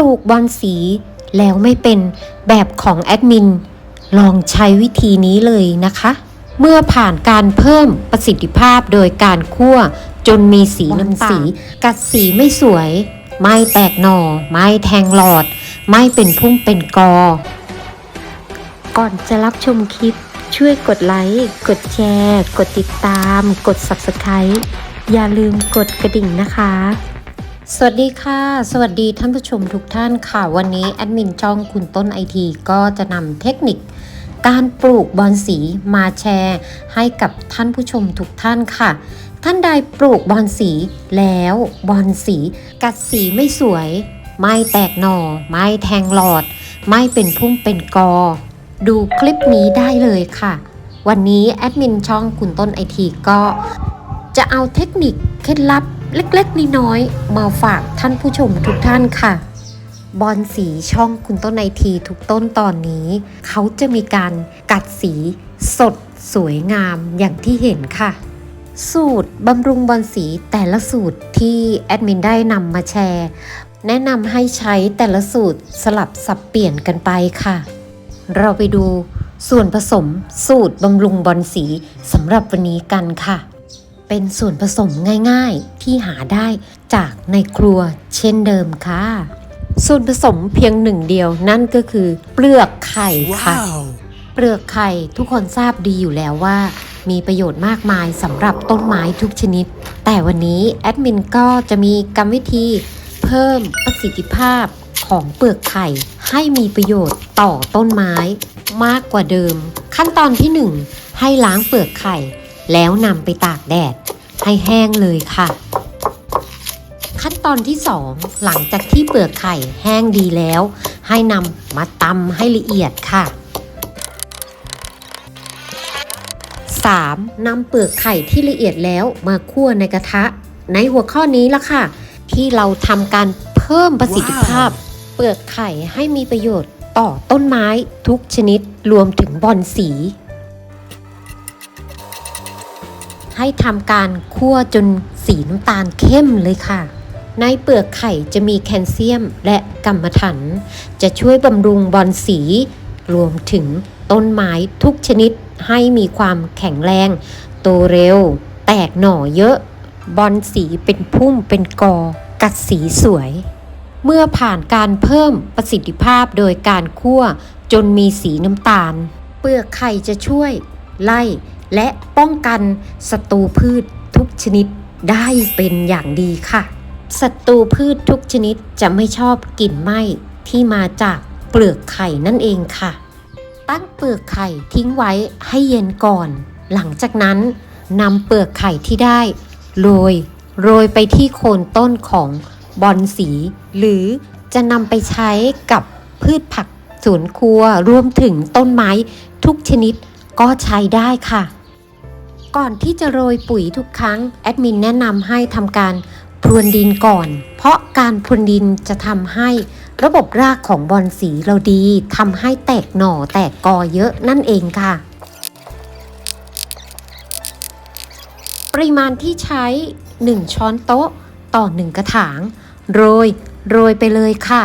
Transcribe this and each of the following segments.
ลูกบอลสีแล้วไม่เป็นแบบของแอดมิน ลองใช้วิธีนี้เลยนะคะ เมื่อผ่านการเพิ่มประสิทธิภาพโดยการคั่วจนมีสีน้ำสีกัดสีไม่สวย ไม่แตกหน่อ ไม่แทงหลอด ไม่เป็นพุ่มเป็นกอ ก่อนจะรับชมคลิปช่วยกดไลค์ กดแชร์ กดติดตาม กด Subscribe อย่าลืมกดกระดิ่งนะคะ สวัสดีค่ะ สวัสดีท่านผู้ชมทุกท่านค่ะ วันนี้แอดมินช่องคุณต้นไอทีก็จะนำเทคนิค การปลูกบอนสีมาแชร์ ให้กับท่านผู้ชมทุกท่านค่ะ ท่านใดปลูกบอนสีแล้วบอนสี กัดสีไม่สวย ไม่แตกหน่อ ไม่แทงหลอด ไม่เป็นพุ่มเป็นกอ ดูคลิปนี้ได้เลยค่ะ วันนี้แอดมินช่องคุณต้นไอทีก็จะเอาเทคนิคเคล็ดลับ เล็กๆน้อยๆมาฝากท่านผู้ชมทุกท่านค่ะ บอลสีช่องคุณต้นไอทีทุกต้นตอนนี้ เขาจะมีการกัดสีสดสวยงามอย่างที่เห็นค่ะ สูตรบำรุงบอลสีแต่ละสูตรที่แอดมินได้นำมาแชร์ แนะนำให้ใช้แต่ละสูตรสลับสับเปลี่ยนกันไปค่ะ เราไปดูส่วนผสมสูตรบำรุงบอลสีสำหรับวันนี้กันค่ะ เป็นส่วนผสมง่ายๆ ที่หาได้จากในครัวเช่นเดิมค่ะ ส่วนผสมเพียงหนึ่งเดียวนั่นก็คือ เปลือกไข่ค่ะ Wow. เปลือกไข่ทุกคนทราบดีอยู่แล้วว่า มีประโยชน์มากมายสำหรับต้นไม้ทุกชนิด แต่วันนี้แอดมินก็จะมีกรรมวิธีเพิ่มประสิทธิภาพของเปลือกไข่ให้มีประโยชน์ต่อต้นไม้มากกว่าเดิม ขั้นตอนที่ 1 ให้ล้างเปลือกไข่ แล้วนำไปตากแดด ให้แห้งเลยค่ะ ขั้นตอนที่ 2 หลังจากที่เปลือกไข่แห้งดีแล้ว ให้นำมาตำให้ละเอียดค่ะ 3. นำเปลือกไข่ที่ละเอียดแล้วมาคั่วในกระทะ ในหัวข้อนี้ละค่ะ ที่เราทำการเพิ่มประสิทธิภาพ เปลือกไข่ให้มีประโยชน์ต่อต้นไม้ทุกชนิดรวมถึงบอนสี ให้ทำการคั่วจนสีน้ำตาลเข้มเลยค่ะ ในเปลือกไข่จะมีแคลเซียมและกัมมันถัน จะช่วยบำรุงบอนสี รวมถึงต้นไม้ทุกชนิดให้มีความแข็งแรง โตเร็ว แตกหน่อเยอะ บอนสีเป็นพุ่มเป็นกอ กัดสีสวย เมื่อผ่านการเพิ่มประสิทธิภาพโดยการคั่วจนมีสีน้ำตาล เปลือกไข่จะช่วย ไล่ และป้องกันศัตรูพืชทุกชนิดได้เป็นอย่างดีค่ะศัตรูพืชทุกชนิดจะไม่ชอบกลิ่นไหม้ที่มาจากเปลือกไข่นั่นเองค่ะ ตั้งเปลือกไข่ทิ้งไว้ให้เย็นก่อน หลังจากนั้นนำเปลือกไข่ที่ได้โรยโรยไปที่โคนต้นของบอนสี หรือจะนำไปใช้กับพืชผักสวนครัวรวมถึงต้นไม้ทุกชนิดก็ใช้ได้ค่ะ ก่อนที่จะโรยปุ๋ยทุกครั้งแอดมินแนะนำให้ทำการพรวนดินก่อน เพราะการพรวนดินจะทำให้ระบบรากของบอนสีเราดีทำให้แตกหน่อแตกกอเยอะนั่นเองค่ะ ปริมาณที่ใช้ 1 ช้อนโต๊ะต่อ 1 กระถาง โรย โรยไปเลยค่ะ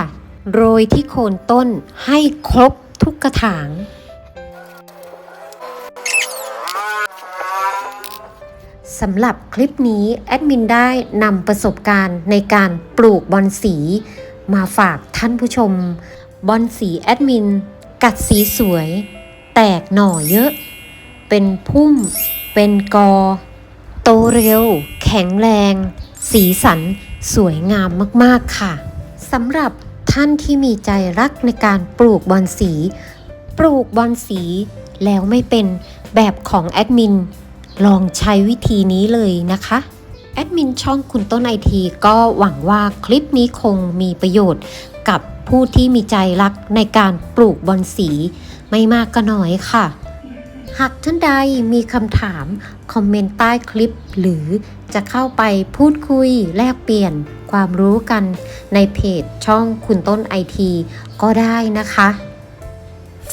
โรยที่โคนต้นให้ครบทุกกระถาง สำหรับคลิปนี้แอดมินได้นำประสบการณ์ในการปลูกบอนสี มาฝากท่านผู้ชม บอนสีแอดมิน กัดสีสวย แตกหน่อเยอะ เป็นพุ่ม เป็นกอ โตเร็ว แข็งแรง สีสันสวยงามมากๆค่ะสำหรับท่านที่มีใจรักในการปลูกบอนสี ปลูกบอนสีแล้วไม่เป็นแบบของแอดมิน ลองใช้วิธีนี้เลยนะคะแอดมินช่องคุณต้นไอทีก็หวังว่าคลิปนี้คงมีประโยชน์กับผู้ที่มีใจรักในการปลูกบอนสีไม่มากก็น้อยค่ะ หากท่านใดมีคำถาม คอมเมนต์ใต้คลิป หรือจะเข้าไปพูดคุยแลกเปลี่ยนความรู้กันในเพจช่องคุณต้นไอทีก็ได้นะคะ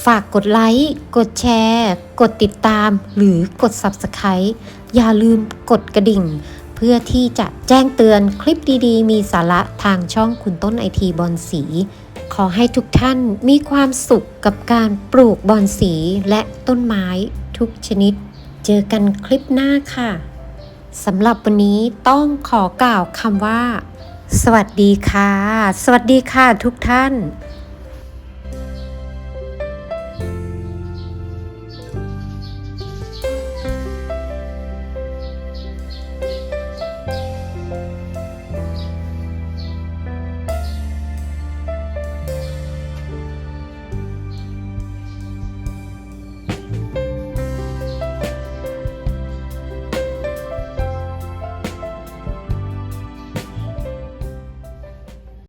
ฝากกดไลค์ กดแชร์ กดติดตาม หรือกด Subscribe อย่าลืมกดกระดิ่ง เพื่อที่จะแจ้งเตือนคลิปดีๆ มีสาระทางช่องคุณต้นไอทีบอลสี ขอให้ทุกท่านมีความสุขกับการปลูกบอนสีและต้นไม้ทุกชนิด เจอกันคลิปหน้าค่ะสำหรับวันนี้ต้องขอกล่าวคำว่า สวัสดีค่ะ สวัสดีค่ะทุกท่าน